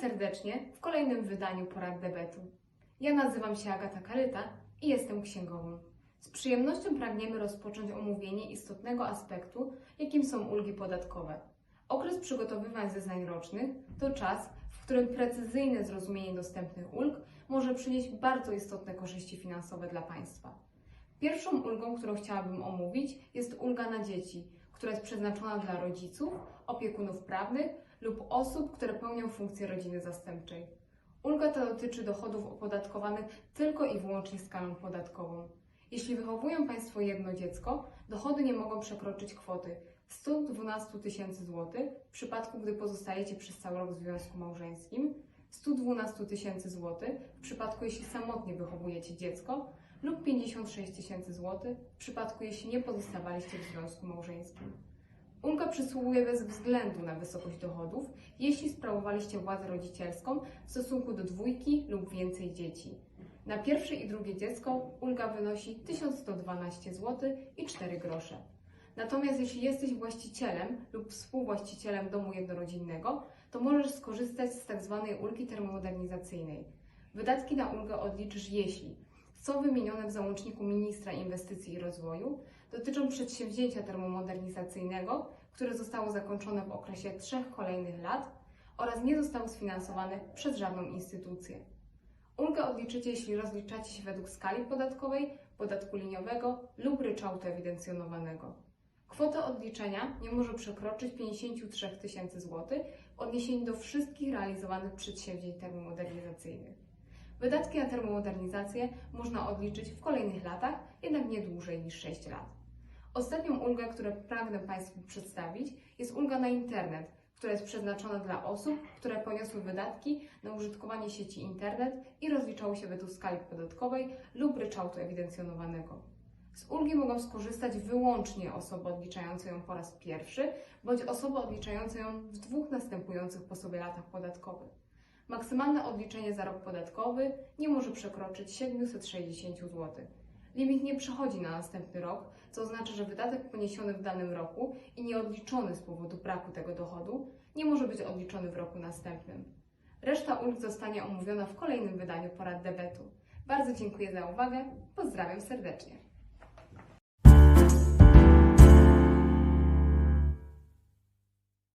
serdecznie w kolejnym wydaniu Porad Debetu. Ja nazywam się Agata Karyta i jestem księgową. Z przyjemnością pragniemy rozpocząć omówienie istotnego aspektu, jakim są ulgi podatkowe. Okres przygotowywań zeznań rocznych to czas, w którym precyzyjne zrozumienie dostępnych ulg może przynieść bardzo istotne korzyści finansowe dla państwa. Pierwszą ulgą, którą chciałabym omówić, jest ulga na dzieci, która jest przeznaczona dla rodziców, opiekunów prawnych lub osób, które pełnią funkcję rodziny zastępczej. Ulga ta dotyczy dochodów opodatkowanych tylko i wyłącznie skalą podatkową. Jeśli wychowują Państwo jedno dziecko, dochody nie mogą przekroczyć kwoty 112 tysięcy złotych w przypadku, gdy pozostajecie przez cały rok w związku małżeńskim, 112 tysięcy złotych w przypadku, jeśli samotnie wychowujecie dziecko lub 56 tysięcy złotych w przypadku, jeśli nie pozostawaliście w związku małżeńskim. Ulga przysługuje bez względu na wysokość dochodów, jeśli sprawowaliście władzę rodzicielską w stosunku do dwójki lub więcej dzieci. Na pierwsze i drugie dziecko ulga wynosi 1112 zł i 4 grosze. Natomiast jeśli jesteś właścicielem lub współwłaścicielem domu jednorodzinnego, to możesz skorzystać z tzw. ulgi termomodernizacyjnej. Wydatki na ulgę odliczysz, jeśli są wymienione w załączniku ministra inwestycji i rozwoju, dotyczą przedsięwzięcia termomodernizacyjnego, które zostało zakończone w okresie trzech kolejnych lat oraz nie zostało sfinansowane przez żadną instytucję. Ulgę odliczycie, jeśli rozliczacie się według skali podatkowej, podatku liniowego lub ryczałtu ewidencjonowanego. Kwota odliczenia nie może przekroczyć 53 tysięcy złotych w odniesieniu do wszystkich realizowanych przedsięwzięć termomodernizacyjnych. Wydatki na termomodernizację można odliczyć w kolejnych latach, jednak nie dłużej niż 6 lat. Ostatnią ulgę, którą pragnę Państwu przedstawić, jest ulga na internet, która jest przeznaczona dla osób, które poniosły wydatki na użytkowanie sieci internet i rozliczały się według skali podatkowej lub ryczałtu ewidencjonowanego. Z ulgi mogą skorzystać wyłącznie osoby odliczające ją po raz pierwszy bądź osoby odliczające ją w dwóch następujących po sobie latach podatkowych. Maksymalne odliczenie za rok podatkowy nie może przekroczyć 760 zł. Limit nie przechodzi na następny rok, co oznacza, że wydatek poniesiony w danym roku i nieodliczony z powodu braku tego dochodu nie może być odliczony w roku następnym. Reszta ulg zostanie omówiona w kolejnym wydaniu porad debetu. Bardzo dziękuję za uwagę. Pozdrawiam serdecznie.